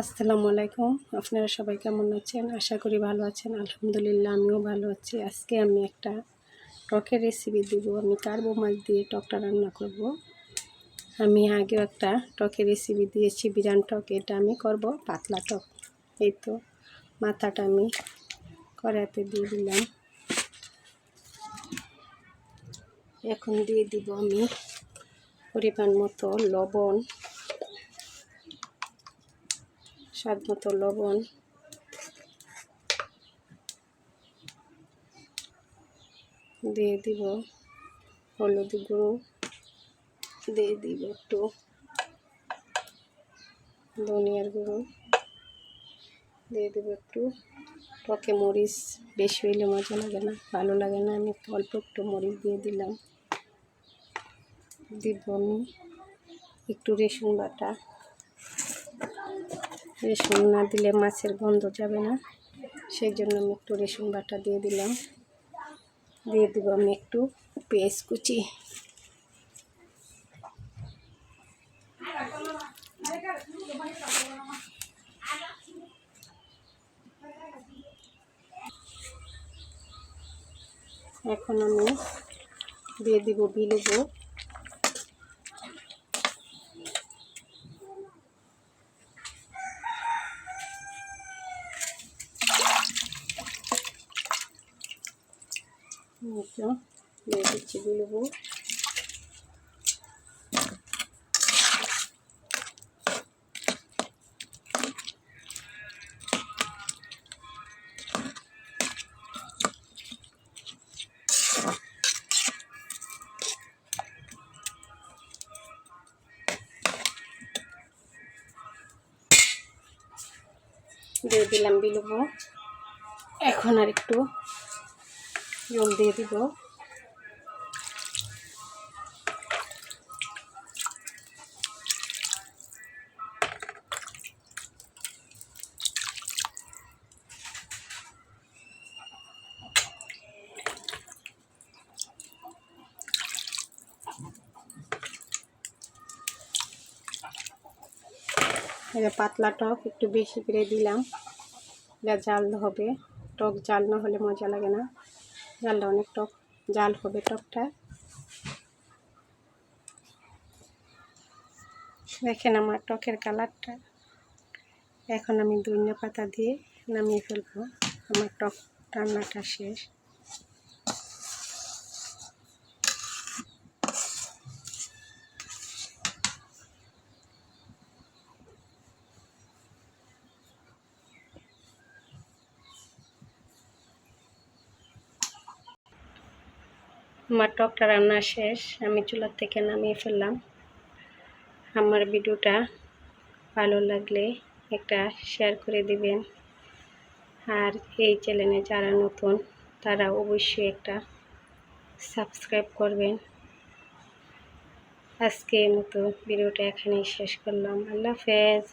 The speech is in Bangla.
আসসালামু আলাইকুম। আপনারা সবাই কেমন আছেন? আশা করি ভালো আছেন। আলহামদুলিল্লাহ, আমিও ভালো আছি। আজকে আমি একটা টকের রেসিপি দেবো। আমি কার্বো মাছ দিয়ে টকটা রান্না করব। আমি আগেও একটা টকের রেসিপি দিয়েছি, বিরান টক। এটা আমি করব, পাতলা টক। এই তো মাথাটা আমি কড়াতে দিয়ে দিলাম। এখন দিয়ে দিব আমি পরিমাণ মতো লবণ। স্বাদ মতো লবণ। দিয়ে দিব হলুদ গুঁড়ো। দিয়ে দিব একটু ধনিয়ার গুঁড়ো। দিয়ে দেবো একটু টকে মরিচ। বেশি হইলে মজা লাগে না, ভালো লাগে না। আমি অল্প একটু মরিচ দিয়ে দিলাম। দিব আমি একটু রেশন বাটা। রেশন না দিলে মাছের গন্ধ যাবে না। সেই জন্য আমি একটু রেশন বাটা দিয়ে দিলাম। দিয়ে দেবো আমি একটু পেঁয়াজ কুচি। এখন আমি দিয়ে দিব বিলুবো। মতো দিয়ে দিচ্ছি বিলুবো দিয়ে দিলাম বিলুবো এখন আর একটু জল দিয়ে দিব। পাতলা টক একটু বেশি করে দিলাম। এটা জাল হবে। টক জাল না হলে মজা লাগে না। জালটা অনেক টক, জাল হবে টকটা। দেখেন আমার টকের কালারটা। এখন আমি ধনিয়া পাতা দিয়ে নামিয়ে ফেলব। আমার টক রান্নাটা শেষ। আমার টকটা রান্না শেষ, আমি চুলার থেকে নামিয়ে ফেললাম। আমার ভিডিওটা ভালো লাগলে একটা শেয়ার করে দিবেন। আর এই চ্যানেলে যারা নতুন, তারা অবশ্যই একটা সাবস্ক্রাইব করবেন। আজকে মতো ভিডিওটা এখানেই শেষ করলাম। আল্লাহ হাফেজ।